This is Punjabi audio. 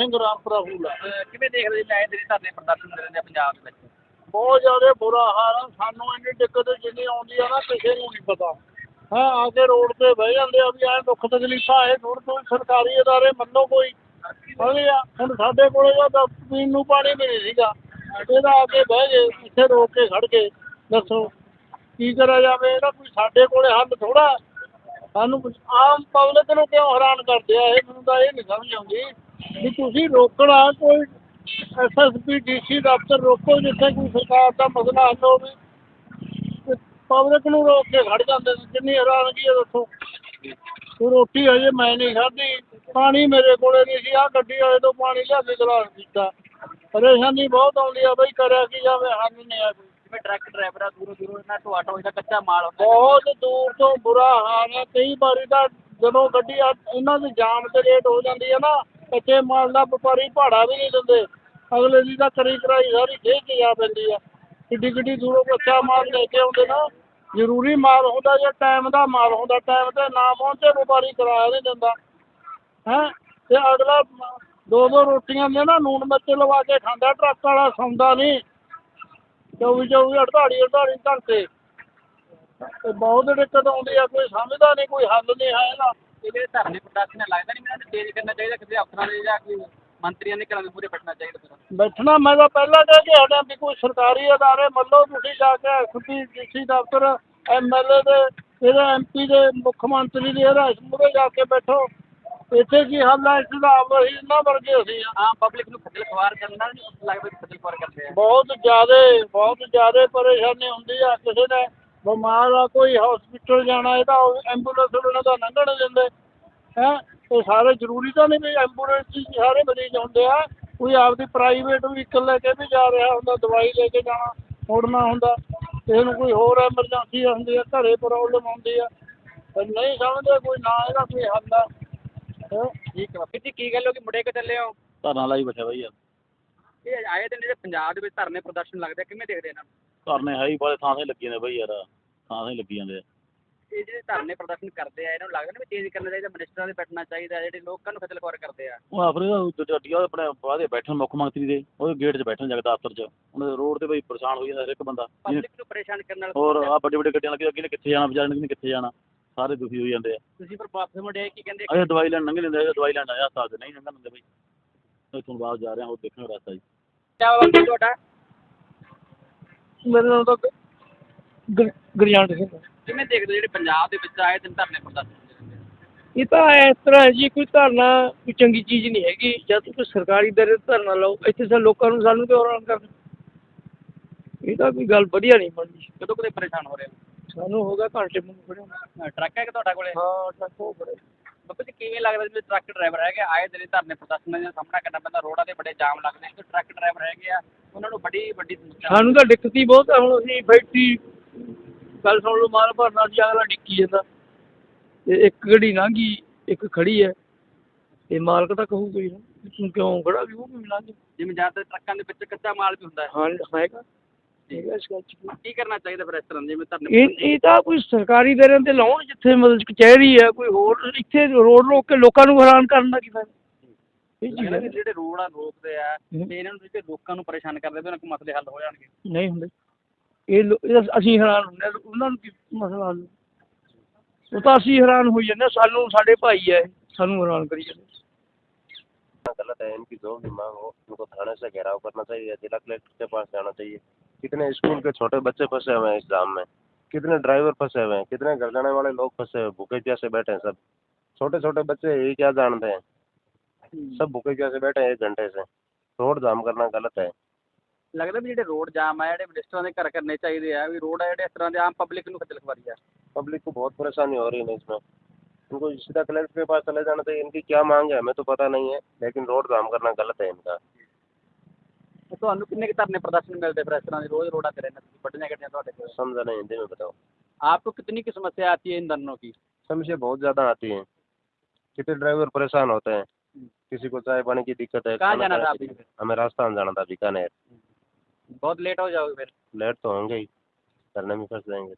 ਸਿੰਘ ਰਾਮਪੁਰਾ ਅਹ ਕਿਵੇਂ ਦੇਖਦੇ ਜੀ? ਆਏ ਦਿਨ ਧਰਨੇ ਪ੍ਰਦਰਸ਼ਨ ਕਰਦੇ ਆ ਪੰਜਾਬ ਦੇ ਵਿੱਚ। ਬਹੁਤ ਜ਼ਿਆਦਾ ਬੁਰਾ ਹਾਲ ਆ। ਸਾਨੂੰ ਇੰਨੀ ਦਿੱਕਤ ਜਿੰਨੀ ਆਉਂਦੀ ਆ ਨਾ ਕਿਸੇ ਨੂੰ ਨਹੀਂ ਪਤਾ। ਹਾਂ ਆ ਕੇ ਰੋਡ ਤੇ ਬਹਿ ਜਾਂਦੇ ਆ ਵੀ ਐ ਦੁੱਖ ਤਕਲੀਫਾਂ ਇਹ ਥੋੜ੍ਹੀ ਕੋਈ ਸਰਕਾਰੀ ਅਦਾਰੇ ਮੰਨੋ ਕੋਈ। ਹਾਂਜੀ ਆ ਹੁਣ ਸਾਡੇ ਕੋਲੇ ਤਾਂ ਪੀਣ ਨੂੰ ਪਾਣੀ ਵੀ ਨਹੀਂ ਸੀਗਾ। ਇਹਦਾ ਆ ਕੇ ਬਹਿ ਗਏ ਇੱਥੇ ਰੋਕ ਕੇ ਖੜ ਗਏ। ਦੱਸੋ ਕੀ ਕਰਿਆ ਜਾਵੇ? ਇਹਦਾ ਕੋਈ ਸਾਡੇ ਕੋਲੇ ਹੱਲ ਥੋੜਾ ਸਾਨੂੰ ਆਮ ਪਬਲਿਕ ਨੂੰ ਕਿਉਂ ਹੈਰਾਨ ਕਰਦੇ ਆ? ਇਹ ਮੈਨੂੰ ਤਾਂ ਇਹ ਨਹੀਂ ਸਮਝ ਆਉਂਦੀ। ਵੀ ਤੁਸੀਂ ਰੋਕਣਾ ਕੋਈ ਐਸਐਸਪੀ ਡੀਸੀ ਦਫ਼ਤਰ ਰੋਕੋ ਜਿੱਥੇ ਕੋਈ ਸਰਕਾਰ ਦਾ ਮਸਲਾ ਹੱਲ ਹੋਵੇ। ਪਬਲਿਕ ਨੂੰ ਰੋਕ ਕੇ ਖੜ ਜਾਂਦੇ ਨੇ ਕਿੰਨੀ ਹੈਰਾਨਗੀ ਹੈ ਦੱਸੋ। ਰੋਟੀ ਹਜੇ ਮੈਂ ਨਹੀਂ ਖਾਧੀ ਪਾਣੀ ਮੇਰੇ ਕੋਲੇ ਨਹੀਂ ਸੀ ਆ ਗੱਡੀ ਵਾਲੇ ਤੋਂ ਪਾਣੀ ਲਿਆ ਕੇ ਗਲਾਸ ਪੀਤਾ ਪਰੇਸ਼ਾਨੀ ਬਹੁਤ ਆਉਂਦੀ ਆ ਬਈ ਕਰਿਆ ਕੀ ਜਾਵੇ ਹੱਲ ਨਹੀਂ ਆ ਕੋਈ। ਜਿਵੇਂ ਟਰੱਕ ਡਰਾਈਵਰ ਆ ਦੂਰੋਂ ਦੂਰੋਂ ਇਹਨਾਂ ਢੋਆ ਢੋਏ ਦਾ ਕੱਚਾ ਮਾਲ ਹੁੰਦਾ ਬਹੁਤ ਦੂਰ ਤੋਂ ਬੁਰਾ ਹਾਲ ਹੈ। ਕਈ ਵਾਰੀ ਤਾਂ ਜਦੋਂ ਗੱਡੀ ਆ- ਇਹਨਾਂ ਦੀ ਜਾਮ ਤੇ ਲੇਟ ਹੋ ਜਾਂਦੀ ਹੈ ਨਾ ਕੱਚੇ ਮਾਲ ਦਾ ਵਪਾਰੀ ਭਾੜਾ ਵੀ ਨਹੀਂ ਦਿੰਦੇ। ਅਗਲੇ ਦੀ ਤਾਂ ਕਰੀ ਕਰਾਈ ਸਾਰੀ ਖੇਚ ਕੇ ਜਾ ਪੈਂਦੀ ਆ। ਕਿੱਡੀ ਕਿੱਡੀ ਦੂਰੋਂ ਕੱਚਾ ਮਾਲ ਲੈ ਕੇ ਆਉਂਦੇ ਨਾ, ਜ਼ਰੂਰੀ ਮਾਲ ਹੁੰਦਾ ਜਾਂ ਟਾਈਮ ਦਾ ਮਾਲ ਹੁੰਦਾ ਟਾਈਮ ਤੇ ਨਾ ਪਹੁੰਚੇ ਵਪਾਰੀ ਕਿਰਾਇਆ ਨਹੀਂ ਦਿੰਦਾ। ਹੈਂ? ਤੇ ਅਗਲਾ ਦੋ ਦੋ ਰੋਟੀਆਂ ਨੇ ਨਾ ਨੂਨ ਮਿਰਚ ਲਵਾ ਕੇ ਖਾਂਦਾ, ਟਰੱਕ ਵਾਲਾ ਸੌਂਦਾ ਨਹੀਂ। ਚੌਵੀ ਚੌਵੀ ਅੜਤਾਲੀ ਅੜਤਾਲੀ ਘੰਟੇ। ਤੇ ਬਹੁਤ ਦਿੱਕਤ ਆਉਂਦੀ ਆ, ਕੋਈ ਸਮਝਦਾ ਨਹੀਂ, ਕੋਈ ਹੱਲ ਨਹੀਂ ਹੈ ਇਹਦਾ। ਇਹਦੇ ਧਰਨੇ ਪ੍ਰਦਰਸ਼ਨ ਲੱਗਦਾ ਨਹੀਂ ਮੈਨੂੰ ਤੇਜ਼ ਕਰਨਾ ਚਾਹੀਦਾ ਕਿਸੇ ਅਫਸਰਾਂ ਦੇ ਜਾਂ ਕੋਈ ਮੰਤਰੀਆਂ ਦੇ ਘਰਾਂ ਦੇ ਪੂਰੇ ਬੈਠਣਾ ਚਾਹੀਦਾ ਫਿਰ ਬੈਠਣਾ ਮੈਂ ਤਾਂ ਪਹਿਲਾਂ ਕਹਿ ਕੇ ਹਟਿਆ ਵੀ ਕੋਈ ਸਰਕਾਰੀ ਅਦਾਰੇ ਮੰਨੋ ਤੁਸੀਂ ਜਾ ਕੇ ਐਸਪੀ ਡੀਸੀ ਦਫ਼ਤਰ ਐਮਐਲਏ ਦੇ ਇਹਦੇ ਐਮਪੀ ਦੇ ਮੁੱਖ ਮੰਤਰੀ ਦੇ ਇਹਦਾ ਮੂਹਰੇ ਜਾ ਕੇ ਬੈਠੋ। ਇੱਥੇ ਕੀ ਹੱਲ ਹੈ ਇਸ ਦਾ ਆਪ ਅਸੀਂ ਇਹਨਾਂ ਵਰਗੇ ਅਸੀਂ ਆ। ਆਮ ਪਬਲਿਕ ਨੂੰ ਖੱਜਲ ਖਵਾਰ ਕਰਨਾ ਨਹੀਂ ਲੱਗਦਾ ਖੱਜਲ ਖਵਾਰ ਕਰਦੇ ਆ। ਬਹੁਤ ਜ਼ਿਆਦੇ ਬਹੁਤ ਜ਼ਿਆਦੇ ਪਰੇਸ਼ਾਨੀ ਹੁੰਦੀ ਆ ਕਿਸੇ ਨੇ ਬਿਮਾਰ ਆ ਕੋਈ ਹਸਪੀਟਲ ਜਾਣਾ ਇਹਦਾ ਐਂਬੂਲੈਂਸ ਉਹਨਾਂ ਦਾ ਲੰਘਣ ਦਿੰਦੇ। ਹੈ? ਇਹ ਸਾਰੇ ਜ਼ਰੂਰੀ ਤਾਂ ਨਹੀਂ ਵੀ ਐਂਬੂਲੈਂਸ 'ਚ ਹੀ ਸਾਰੇ ਮਰੀਜ਼ ਹੁੰਦੇ ਆ। ਕੋਈ ਆਪਦੀ ਪ੍ਰਾਈਵੇਟ ਵਹੀਕਲ ਲੈ ਕੇ ਵੀ ਜਾ ਰਿਹਾ ਹੁੰਦਾ ਦਵਾਈ ਲੈ ਕੇ ਜਾਣਾ ਮੁੜਨਾ ਹੁੰਦਾ। ਕਿਸੇ ਨੂੰ ਕੋਈ ਹੋਰ ਐਮਰਜੈਂਸੀ ਹੁੰਦੀ ਆ ਘਰੇ ਪ੍ਰੋਬਲਮ ਹੁੰਦੀ ਆ। ਪਰ ਨਹੀਂ ਸਮਝਦੇ ਕੋਈ ਨਾ ਇਹਦਾ ਕੋਈ ਹੱਲ ਆ। ਹੈਂ। ਠੀਕ ਹੈ ਬਾਬੀ ਜੀ ਕੀ ਗੱਲ ਹੋ ਗਈ? ਮੁੜੇ ਕੇ ਚੱਲੇ ਹੋ? ਧਰਨਾ ਲਾਈ ਬੈਠਾ ਬਈ ਯਾਰ। ਇਹ ਆਏ ਦਿਨ ਜਿਹੜੇ ਪੰਜਾਬ ਦੇ ਵਿੱਚ ਧਰਨੇ ਪ੍ਰਦਰਸ਼ਨ ਲੱਗਦੇ ਆ, ਕਿਵੇਂ ਦੇਖਦੇ ਇਹਨਾਂ ਨੂੰ? ਧਰਨੇ ਹੈ ਹੀ ਬੜੇ ਥਾਂ ਥਾਂ ਹੀ ਲੱਗੀ ਜਾਂਦੇ ਬਈ ਯਾਰ ਥਾਂ ਥਾਂ ਹੀ ਲੱਗੀ ਜਾਂਦੇ ਆ। ਇਹ ਜਿਹੜੇ ਧਰਨੇ ਪ੍ਰਦਰਸ਼ਨ ਕਰਦੇ ਆ ਇਹਨਾਂ ਨੂੰ ਲੱਗਦਾ ਨਹੀਂ ਵੀ ਚੇਂਜ ਕਰਨਾ ਚਾਹੀਦਾ ਮਿਨਿਸਟਰਾਂ ਦੇ ਬੈਠਣਾ ਚਾਹੀਦਾ ਜਿਹੜੇ ਲੋਕਾਂ ਨੂੰ ਖੱਜਲ ਖਵਾਰ ਕਰਦੇ ਆ। ਉਹ ਆਪਣੇ ਗੱਡੀਆਂ ਆਪਣੇ ਬਾਦੇ ਬੈਠਣ ਮੁੱਖ ਮੰਤਰੀ ਦੇ ਉਹਦੇ ਗੇਟ 'ਚ ਬੈਠਣ ਜਗਦਾ ਦਫ਼ਤਰ 'ਚ। ਉਹਨਾਂ ਦੇ ਰੋਡ ਤੇ ਬਈ ਪਰੇਸ਼ਾਨ ਹੋ ਜਾਂਦਾ ਹਰ ਇੱਕ ਬੰਦਾ। ਜਿਹਨੇ- ਪਬਲਿਕ ਨੂੰ ਪਰੇਸ਼ਾਨ ਕਰਨ ਨਾਲ ਹੋਰ ਆ? ਵੱਡੇ ਵੱਡੇ ਗੱਡੀਆਂ ਲੱਗੀ ਅੱਗੇ ਨੇ ਕਿੱਥੇ ਜਾਣਾ ਵਿਚਾਰੇ ਨੇ ਕਿੱਥੇ ਜਾਣਾ ਸਾਰੇ ਦੁਖੀ ਹੋ ਜਾਂਦੇ ਆ। ਤੁਸੀਂ ਪਰ ਵਾਪਸ ਮੁੜੇ ਕੀ ਕਹਿੰਦੇ? ਅਜੇ ਦਵਾਈ ਲੈਣ ਲੰਘ ਲੈਂਦੇ ਆ ਦਵਾਈ ਲੈਣ ਆਇਆ ਸਾਥ ਨਹੀਂ ਲੰਘਣ ਦਿੰਦੇ ਬਈ। ਇੱਥੋਂ ਬਾਹਰ ਜਾ ਰਹੇ ਹਾਂ ਉਹ ਦੇਖਾਂਗੇ ਰਸਤਾ ਜੀ। ਕਿਆ ਬਾਬਾ ਤੁਹਾਡਾ? ਮੇਰੇ ਨਾਲ ਤਾਂ ਗਰਜੰਟ ਸਿੰਘ ਕਿਵੇਂ ਦੇਖਦੇ ਹੋ ਜਿਹੜੇ ਪੰਜਾਬ ਦੇ ਵਿੱਚ ਆਏ ਦਿਨ ਧਰਨੇ ਪ੍ਰਦਰਸ਼ਨ ਹੁੰਦੇ ਰਹਿੰਦੇ ਆ? ਇਹ ਤਾਂ ਇਸ ਤਰ੍ਹਾਂ ਹੈ ਜੀ ਕੋਈ ਧਰਨਾ ਕੋਈ ਚੰਗੀ ਚੀਜ਼ ਨਹੀਂ ਹੈਗੀ। ਜਦ ਕੋਈ ਸਰਕਾਰੀ ਦਰ ਧਰਨਾ ਲਾਓ ਇੱਥੇ ਤਾਂ ਲੋਕਾਂ ਨੂੰ ਸਾਨੂੰ ਕਿਉਂ ਹੈਰਾਨ ਕਰਨਾ? ਇਹ ਤਾਂ ਕੋਈ ਗੱਲ ਵਧੀਆ ਨਹੀਂ ਬਣਦੀ। ਕਦੋਂ ਕਦੇ ਪਰੇਸ਼ਾਨ ਹੋ ਰਹੇ ਹੋ? ਸਾਨੂੰ ਹੋ ਗਿਆ ਘੰਟੇ ਮੁੰਨ ਖੜੇ ਟਰੱਕ ਹੈ ਕਿ ਤੁਹਾਡਾ ਕੋਲੇ? ਹਾਂ ਟਰੱਕ ਹੋ ਬੜੇ। ਬਾਬਾ ਜੀ ਕਿਵੇਂ ਲੱਗਦਾ ਜਿਵੇਂ ਟਰੱਕ ਡਰਾਈਵਰ ਹੈਗੇ ਆਏ ਦਿਨ ਧਰਨੇ ਪ੍ਰਦਰਸ਼ਨ ਦਾ ਸਾਹਮਣਾ ਕਰਨਾ ਪੈਂਦਾ ਰੋਡਾਂ ਤੇ ਬੜੇ ਜਾਮ ਲੱਗਦੇ ਨੇ ਤੇ ਟਰੱਕ ਡਰਾਈਵਰ ਹੈਗੇ ਆ ਉਹਨਾਂ ਨੂੰ ਬੜੀ ਵੱਡੀ ਸਮੱਸਿਆ ਸਾਨੂੰ ਤਾਂ ਦਿੱਕਤ ਹੀ ਬਹੁਤ ਆ ਹੁਣ ਅਸੀਂ ਫੈਕਟਰੀ ਗੱਲ ਸੁਣ ਲਓ ਮਾਲ ਭਰਨਾ ਸੀ ਅਗਲਾ ਡਿੱਕੀ ਜਾਂਦਾ। ਤੇ ਇੱਕ ਗੱਡੀ ਲੰਘੀ ਇੱਕ ਖੜੀ ਹੈ। ਤੇ ਮਾਲਕ ਤਾਂ ਕਹੂਗਾ ਹੀ ਨਾ ਵੀ ਤੂੰ ਕਿਉਂ ਖੜਾ ਵੀ ਉਹ ਵੀ ਲੰਘ? ਜਿਵੇਂ ਜ਼ਿਆਦਾਤਰ ਟਰੱਕਾਂ ਦੇ ਵਿੱਚ ਕੱਚਾ ਮਾਲ ਵੀ ਹੁੰਦਾ ਹੈ। ਹਾਂ ਹੈਗਾ। ਹੈਗਾ ਇਸ ਗੱਲ 'ਚ। ਕੋਈ। ਕੀ ਕਰਨਾ ਚਾਹੀਦਾ ਫਿਰ ਇਸ ਤਰ੍ਹਾਂ ਜਿਵੇਂ ਧਰਨੇ ਇਹ ਇਹ ਤਾਂ ਕੋਈ ਸਰਕਾਰੀ ਦਰਾਂ ਤੇ ਲਾਉਣ ਜਿੱਥੇ ਮਤਲਬ ਕਚਹਿਰੀ ਹੈ ਕੋਈ ਹੋਰ ਇੱਥੇ ਰੋਡ ਰੋਕ ਕੇ ਲੋਕਾਂ ਨੂੰ ਹੈਰਾਨ ਕਰਨ ਦਾ ਕੀ ਫਾਇਦਾ? ਇਹ ਚੀਜ਼ ਲੱਗਦਾ ਹੈ ਵੀ ਜਿਹੜੇ ਰੋਡ ਆ ਰੋਕਦੇ ਆ ਹੂੰ। ਤੇ ਇਹਨਾਂ ਨੂੰ ਜਿਹੜੇ ਲੋਕਾਂ ਨੂੰ ਪਰੇਸ਼ਾਨ ਕਰਦੇ ਤੇ ਉਹਨਾਂ ਕੋਲ ਮਸਲੇ ਹੱਲ ਹੋ ਜਾਣਗੇ ਨਹੀਂ ਹੁੰਦੇ ਇਹ ਲੋ- ਇਹ ਤਾਂ ਅਸੀਂ ਹੈਰਾਨ ਹੁੰਦੇ ਹਾਂ, ਉਹਨਾਂ ਨੂੰ ਕੀ ਮਸਲਾ ਹੱਲ ਉਹ ਤਾਂ ਅਸੀਂ ਹੈਰਾਨ ਹੋਈ ਜਾਂਦੇ ਹਾਂ, ਸਾਨੂੰ ਸਾਡੇ ਭਾਈ ਹੈ ਸਾਨੂੰ ਹੈਰਾਨ ਕਰੀ ਜਾਂਦੇ गलत है इनकी जो भी मांग हो उनको थाने से घेराव करना चाहिए जिला कलेक्टर के पास जाना चाहिए कितने स्कूल के छोटे बच्चे फंसे हुए हैं इस जाम में कितने ड्राइवर फंसे हुए हैं कितने घर जाने वाले लोग फंसे हुए हैं भूखे प्यासे बैठे हैं सब छोटे छोटे बच्चे ये क्या जानते हैं सब भूखे प्यासे बैठे हैं एक घंटे से रोड जाम करना गलत है ਲੱਗਦਾ ਵੀ ਜਿਹੜੇ ਰੋਡ ਜਾਮ ਆ ਜਿਹੜੇ ਮਿਨਿਸਟਰਾਂ ਦੇ ਘਰ ਕਰਨੇ ਚਾਹੀਦੇ ਆ ਵੀ ਰੋਡ ਆ ਜਿਹੜੇ ਇਸ ਤਰ੍ਹਾਂ ਦੇ ਆਮ ਪਬਲਿਕ ਨੂੰ ਖੱਜਲ ਖਵਾਰੀ ਆ पब्लिक को बहुत परेशानी हो रही है इसमें इनको सीधा कलेक्टर के पास चले जाना चाहिए इनकी क्या मांग है हमें तो पता नहीं है लेकिन रोड जाम करना गलत है इनका ਤੇ ਤੁਹਾਨੂੰ ਕਿੰਨੇ ਕੁ ਧਰਨੇ ਪ੍ਰਦਰਸ਼ਨ ਮਿਲਦੇ ਫਿਰ ਇਸ ਤਰ੍ਹਾਂ ਦੇ ਰੋਜ਼ ਰੋਡਾਂ ਤੇ ਰਹਿੰਦੇ ਤੁਸੀਂ ਵੱਡੀਆਂ ਗੱਡੀਆਂ ਤੁਹਾਡੇ ਕੋਲ समझा नहीं हिंदी में बताओ आपको कितनी की समस्या आती है इन धरनों की समस्या बहुत ज़्यादा आती है कितने ड्राइवर परेशान होते हैं किसी को चाय पानी की दिक्कत है कहाँ खाना जाना था खाने की आपने दिक्कत- हमें राजस्थान जाना था बीकानेर बहुत लेट हो जाओगे फिर लेट तो होंगे ही करने में फंस जाएंगे